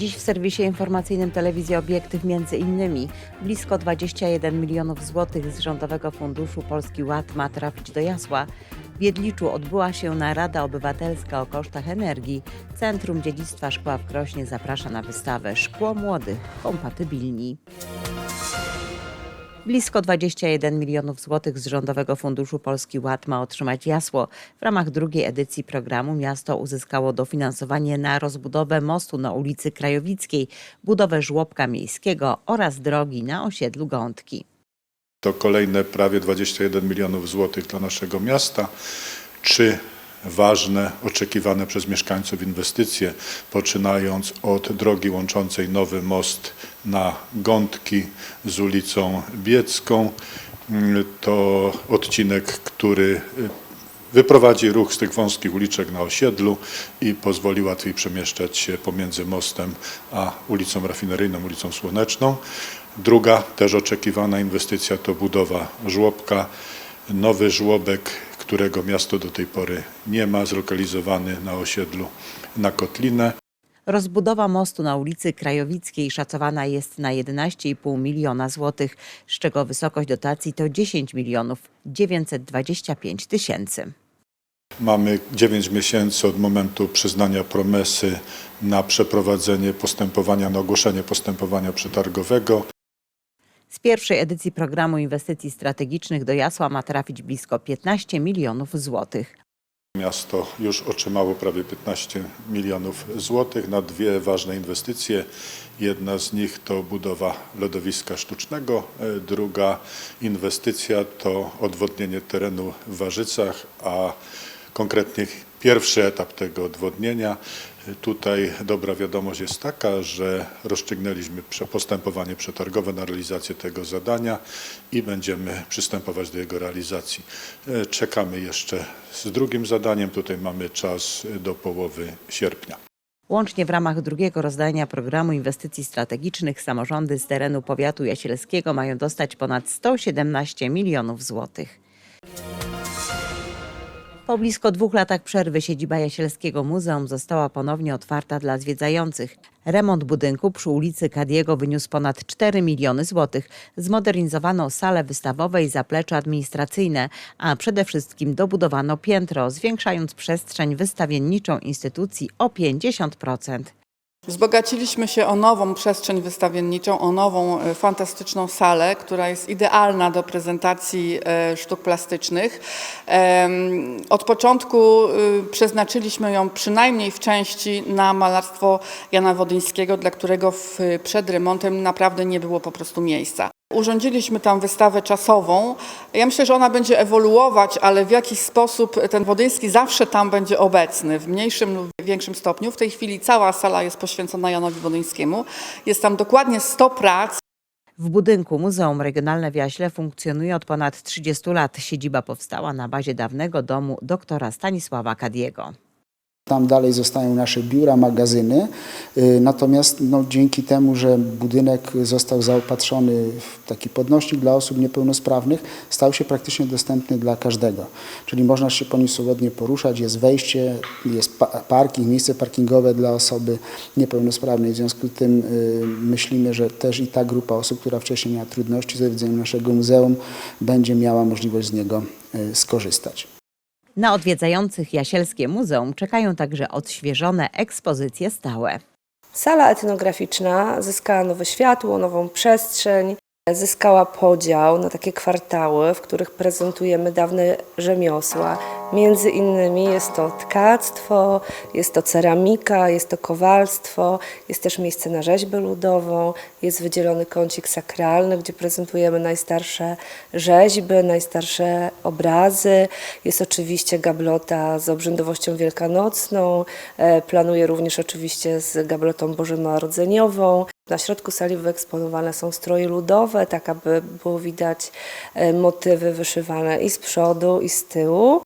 Dziś w serwisie informacyjnym telewizji Obiektyw między innymi blisko 21 milionów złotych z Rządowego Funduszu Polski Ład ma trafić do Jasła. W Jedliczu odbyła się narada obywatelska o kosztach energii. Centrum Dziedzictwa Szkła w Krośnie zaprasza na wystawę Szkło Młodych Kompatybilni. Blisko 21 milionów złotych z Rządowego Funduszu Polski Ład ma otrzymać Jasło. W ramach drugiej edycji programu miasto uzyskało dofinansowanie na rozbudowę mostu na ulicy Krajowickiej, budowę żłobka miejskiego oraz drogi na osiedlu Gątki. To kolejne prawie 21 milionów złotych dla naszego miasta. Trzy ważne, oczekiwane przez mieszkańców inwestycje, poczynając od drogi łączącej nowy most na Gątki z ulicą Biecką. To odcinek, który y, wyprowadzi ruch z tych wąskich uliczek na osiedlu i pozwoli łatwiej przemieszczać się pomiędzy mostem a ulicą Rafineryjną, ulicą Słoneczną. Druga też oczekiwana inwestycja to budowa żłobka. Nowy żłobek, którego miasto do tej pory nie ma, zlokalizowany na osiedlu na Kotlinę. Rozbudowa mostu na ulicy Krajowickiej szacowana jest na 11,5 miliona złotych, z czego wysokość dotacji to 10 milionów 925 tysięcy. Mamy 9 miesięcy od momentu przyznania promesy na przeprowadzenie postępowania, na ogłoszenie postępowania przetargowego. Z pierwszej edycji programu inwestycji strategicznych do Jasła ma trafić blisko 15 milionów złotych. Miasto już otrzymało prawie 15 milionów złotych na dwie ważne inwestycje. Jedna z nich to budowa lodowiska sztucznego, e, druga inwestycja to odwodnienie terenu w Warzycach, a konkretnie pierwszy etap tego odwodnienia. Tutaj dobra wiadomość jest taka, że rozstrzygnęliśmy postępowanie przetargowe na realizację tego zadania i będziemy przystępować do jego realizacji. E, Czekamy jeszcze z drugim zadaniem. Tutaj mamy czas do połowy sierpnia. Łącznie w ramach drugiego rozdania programu inwestycji strategicznych samorządy z terenu powiatu jasielskiego mają dostać ponad 117 milionów złotych. Po blisko dwóch latach przerwy siedziba Jasielskiego Muzeum została ponownie otwarta dla zwiedzających. Remont budynku przy ulicy Kadiego wyniósł ponad 4 miliony złotych. Zmodernizowano salę wystawową i zaplecze administracyjne, a przede wszystkim dobudowano piętro, zwiększając przestrzeń wystawienniczą instytucji o 50%. Wzbogaciliśmy się o nową przestrzeń wystawienniczą, o nową e, fantastyczną salę, która jest idealna do prezentacji e, sztuk plastycznych. Od początku e, przeznaczyliśmy ją przynajmniej w części na malarstwo Jana Wodyńskiego, dla którego przed remontem naprawdę nie było po prostu miejsca. Urządziliśmy tam wystawę czasową. Ja myślę, że ona będzie ewoluować, ale w jakiś sposób ten Wodyński zawsze tam będzie obecny, w mniejszym lub większym stopniu. W tej chwili cała sala jest poświęcona Janowi Wodyńskiemu. Jest tam dokładnie 100 prac. W budynku Muzeum Regionalne w Jaśle funkcjonuje od ponad 30 lat. Siedziba powstała na bazie dawnego domu doktora Stanisława Kadiego. Tam dalej zostają nasze biura, magazyny. Y, Natomiast no, dzięki temu, że budynek został zaopatrzony w taki podnośnik dla osób niepełnosprawnych, stał się praktycznie dostępny dla każdego. Czyli można się po nim swobodnie poruszać, jest wejście, jest pa- parking, miejsce parkingowe dla osoby niepełnosprawnej. W związku z tym y, myślimy, że też i ta grupa osób, która wcześniej miała trudności z odwiedzeniem naszego muzeum, będzie miała możliwość z niego y, skorzystać. Na odwiedzających Jasielskie Muzeum czekają także odświeżone ekspozycje stałe. Sala etnograficzna zyskała nowe światło, nową przestrzeń, zyskała podział na takie kwartały, w których prezentujemy dawne rzemiosła. Między innymi jest to tkactwo, jest to ceramika, jest to kowalstwo, jest też miejsce na rzeźbę ludową, jest wydzielony kącik sakralny, gdzie prezentujemy najstarsze rzeźby, najstarsze obrazy. Jest oczywiście gablota z obrzędowością wielkanocną, e, planuję również oczywiście z gablotą bożonarodzeniową. Na środku sali wyeksponowane są stroje ludowe, tak aby było widać e, motywy wyszywane i z przodu, i z tyłu.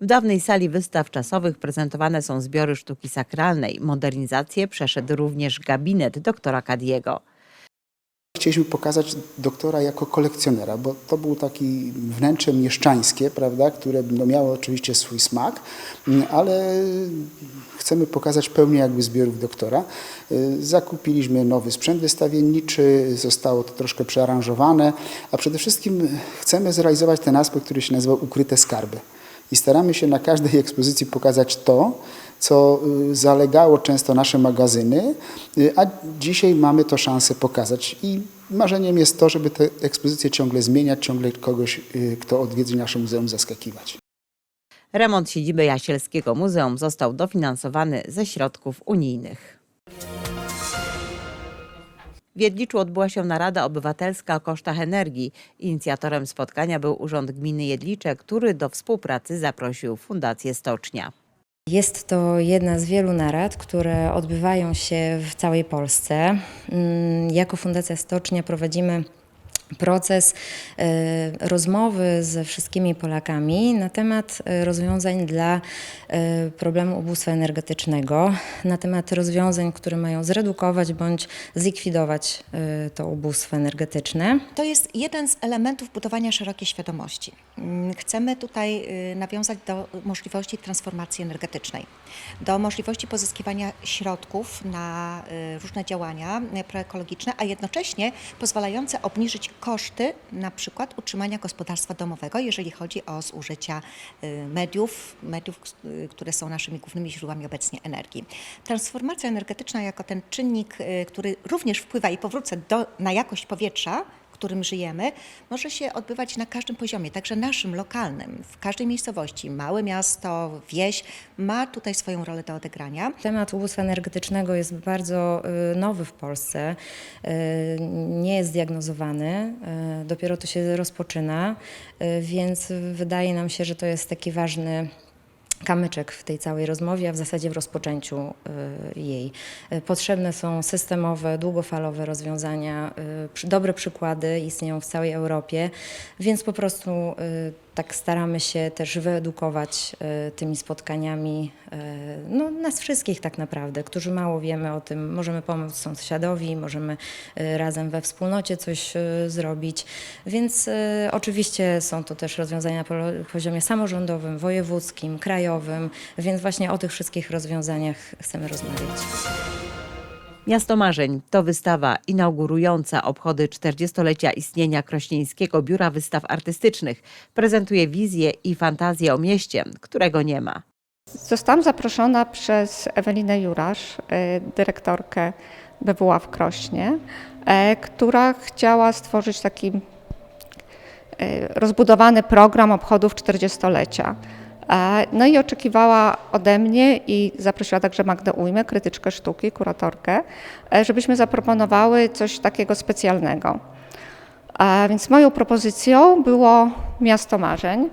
W dawnej sali wystaw czasowych prezentowane są zbiory sztuki sakralnej. Modernizację przeszedł również gabinet doktora Kadiego. Chcieliśmy pokazać doktora jako kolekcjonera, bo to był taki wnętrze mieszczańskie, prawda, które no, miało oczywiście swój smak, mm, ale chcemy pokazać pełnię jakby zbiorów doktora. Y, Zakupiliśmy nowy sprzęt wystawienniczy, zostało to troszkę przearanżowane, a przede wszystkim chcemy zrealizować ten aspekt, który się nazywa ukryte skarby. I staramy się na każdej ekspozycji pokazać to, co y, zalegało często nasze magazyny, y, a dzisiaj mamy to szansę pokazać. I marzeniem jest to, żeby te ekspozycje ciągle zmieniać, ciągle kogoś, y, kto odwiedzi nasze muzeum, zaskakiwać. Remont siedziby Jasielskiego Muzeum został dofinansowany ze środków unijnych. W Jedliczu odbyła się narada obywatelska o kosztach energii. Inicjatorem spotkania był Urząd Gminy Jedlicze, który do współpracy zaprosił Fundację Stocznia. Jest to jedna z wielu narad, które odbywają się w całej Polsce. Mm, Jako Fundacja Stocznia prowadzimy proces e, rozmowy ze wszystkimi Polakami na temat e, rozwiązań dla e, problemu ubóstwa energetycznego, na temat rozwiązań, które mają zredukować bądź zlikwidować to ubóstwo energetyczne. To jest jeden z elementów budowania szerokiej świadomości. Mm, Chcemy tutaj nawiązać do możliwości transformacji energetycznej, do możliwości pozyskiwania środków na różne działania proekologiczne, a jednocześnie pozwalające obniżyć koszty na przykład utrzymania gospodarstwa domowego, jeżeli chodzi o zużycia y, mediów, mediów, y, które są naszymi głównymi źródłami obecnie energii. Transformacja energetyczna jako ten czynnik, y, który również wpływa i powrócę do, na jakość powietrza, którym żyjemy, może się odbywać na każdym poziomie, także naszym, lokalnym, w każdej miejscowości. Małe miasto, wieś ma tutaj swoją rolę do odegrania. Temat ubóstwa energetycznego jest bardzo y, nowy w Polsce, y, nie jest zdiagnozowany, y, dopiero to się rozpoczyna, więc wydaje nam się, że to jest taki ważny kamyczek w tej całej rozmowie, a w zasadzie w rozpoczęciu y, jej. Y, Potrzebne są systemowe, długofalowe rozwiązania, y, dobre przykłady istnieją w całej Europie, więc po prostu tak staramy się też wyedukować y, tymi spotkaniami y, no, nas wszystkich tak naprawdę, którzy mało wiemy o tym. Możemy pomóc sąsiadowi, możemy y, razem we wspólnocie coś zrobić, więc oczywiście są to też rozwiązania polo- poziomie samorządowym, wojewódzkim, krajowym, więc właśnie o tych wszystkich rozwiązaniach chcemy rozmawiać. Miasto Marzeń to wystawa inaugurująca obchody 40-lecia istnienia Krośnieńskiego Biura Wystaw Artystycznych. Prezentuje wizję i fantazję o mieście, którego nie ma. Zostałam zaproszona przez Ewelinę Jurasz, y, dyrektorkę BWA w Krośnie, e, która chciała stworzyć taki y, rozbudowany program obchodów 40-lecia. E, No i oczekiwała ode mnie i zaprosiła także Magdę Ujmę, krytyczkę sztuki, kuratorkę, e, żebyśmy zaproponowały coś takiego specjalnego. A więc moją propozycją było Miasto Marzeń,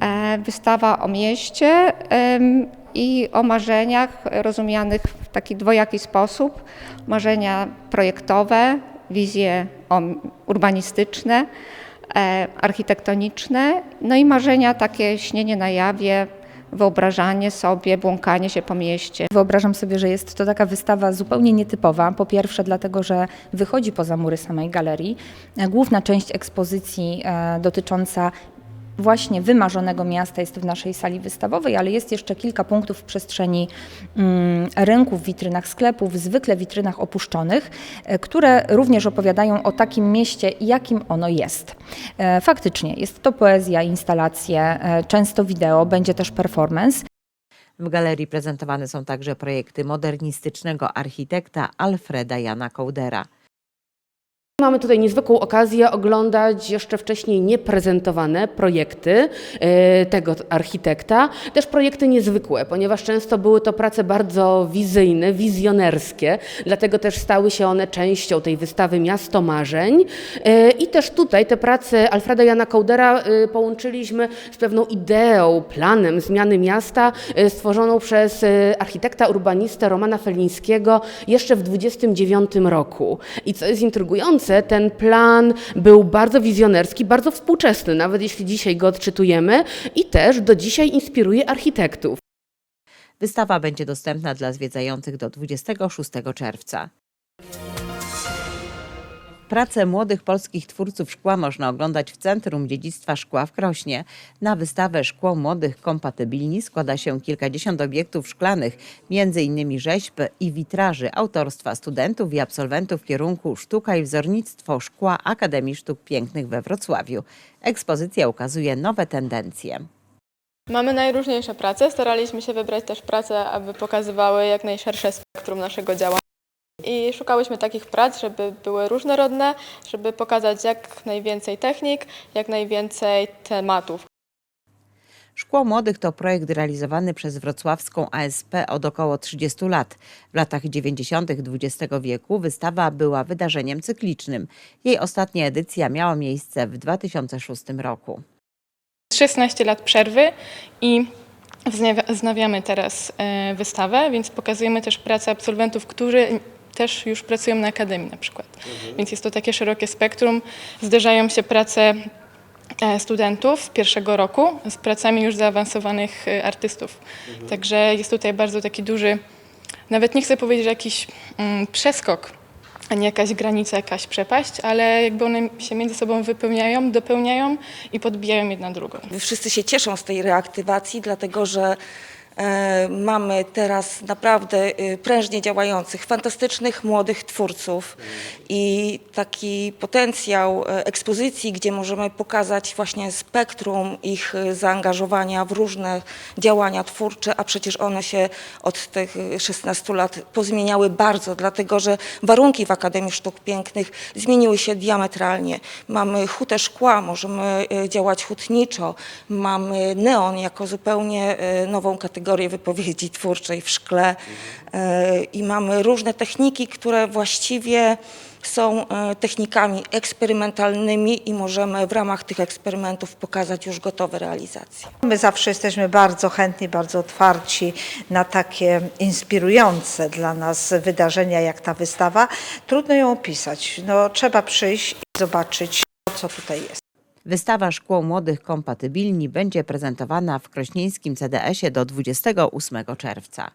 e, wystawa o mieście i o marzeniach rozumianych w taki dwojaki sposób. Marzenia projektowe, wizje urbanistyczne, e, architektoniczne, no i marzenia takie śnienie na jawie, wyobrażanie sobie, błąkanie się po mieście. Wyobrażam sobie, że jest to taka wystawa zupełnie nietypowa. Po pierwsze, dlatego, że wychodzi poza mury samej galerii. E, Główna część ekspozycji e, dotycząca właśnie wymarzonego miasta jest w naszej sali wystawowej, ale jest jeszcze kilka punktów w przestrzeni mm, rynków, witrynach sklepów, zwykle witrynach opuszczonych, e, które również opowiadają o takim mieście, jakim ono jest. E, Faktycznie jest to poezja, instalacje, e, często wideo, będzie też performance. W galerii prezentowane są także projekty modernistycznego architekta Alfreda Jana Kołdera. Mamy tutaj niezwykłą okazję oglądać jeszcze wcześniej nieprezentowane projekty e, tego architekta. Też projekty niezwykłe, ponieważ często były to prace bardzo wizyjne, wizjonerskie, dlatego też stały się one częścią tej wystawy Miasto Marzeń. E, I też tutaj te prace Alfreda Jana Kołdera e, połączyliśmy z pewną ideą, planem zmiany miasta stworzoną przez architekta urbanistę Romana Felińskiego jeszcze w 29 roku. I co jest intrygujące, ten plan był bardzo wizjonerski, bardzo współczesny, nawet jeśli dzisiaj go odczytujemy i też do dzisiaj inspiruje architektów. Wystawa będzie dostępna dla zwiedzających do 26 czerwca. Pracę młodych polskich twórców szkła można oglądać w Centrum Dziedzictwa Szkła w Krośnie. Na wystawę Szkło Młodych Kompatybilni składa się kilkadziesiąt obiektów szklanych, innymi rzeźb i witraży autorstwa studentów i absolwentów kierunku Sztuka i Wzornictwo Szkła Akademii Sztuk Pięknych we Wrocławiu. Ekspozycja ukazuje nowe tendencje. Mamy najróżniejsze prace. Staraliśmy się wybrać też prace, aby pokazywały jak najszersze spektrum naszego działania. I szukałyśmy takich prac, żeby były różnorodne, żeby pokazać jak najwięcej technik, jak najwięcej tematów. Szkło Młodych to projekt realizowany przez wrocławską ASP od około 30 lat. W latach 90. XX wieku wystawa była wydarzeniem cyklicznym. Jej ostatnia edycja miała miejsce w 2006 roku. 16 lat przerwy i wznawia- wznawiamy teraz e, wystawę, więc pokazujemy też pracę absolwentów, którzy też już pracują na akademii na przykład. Więc jest to takie szerokie spektrum. Zderzają się prace e, studentów pierwszego roku z pracami już zaawansowanych e, artystów. Także jest tutaj bardzo taki duży, nawet nie chcę powiedzieć, że jakiś mm, przeskok, a nie jakaś granica, jakaś przepaść, ale jakby one się między sobą wypełniają, dopełniają i podbijają jedna drugą. Wszyscy się cieszą z tej reaktywacji, dlatego że mamy teraz naprawdę e, prężnie działających, fantastycznych młodych twórców i taki potencjał e, ekspozycji, gdzie możemy pokazać właśnie spektrum ich e, zaangażowania w różne działania twórcze, a przecież one się od tych e, 16 lat pozmieniały bardzo, dlatego że warunki w Akademii Sztuk Pięknych zmieniły się diametralnie. Mamy hutę szkła, możemy e, działać hutniczo, mamy neon jako zupełnie e, nową kategorię wypowiedzi twórczej w szkle e, i mamy różne techniki, które właściwie są e, technikami eksperymentalnymi i możemy w ramach tych eksperymentów pokazać już gotowe realizacje. My zawsze jesteśmy bardzo chętni, bardzo otwarci na takie inspirujące dla nas wydarzenia jak ta wystawa. Trudno ją opisać. No, trzeba przyjść i zobaczyć, co tutaj jest. Wystawa Szkło Młodych Kompatybilni będzie prezentowana w krośnieńskim CDS-ie do 28 czerwca.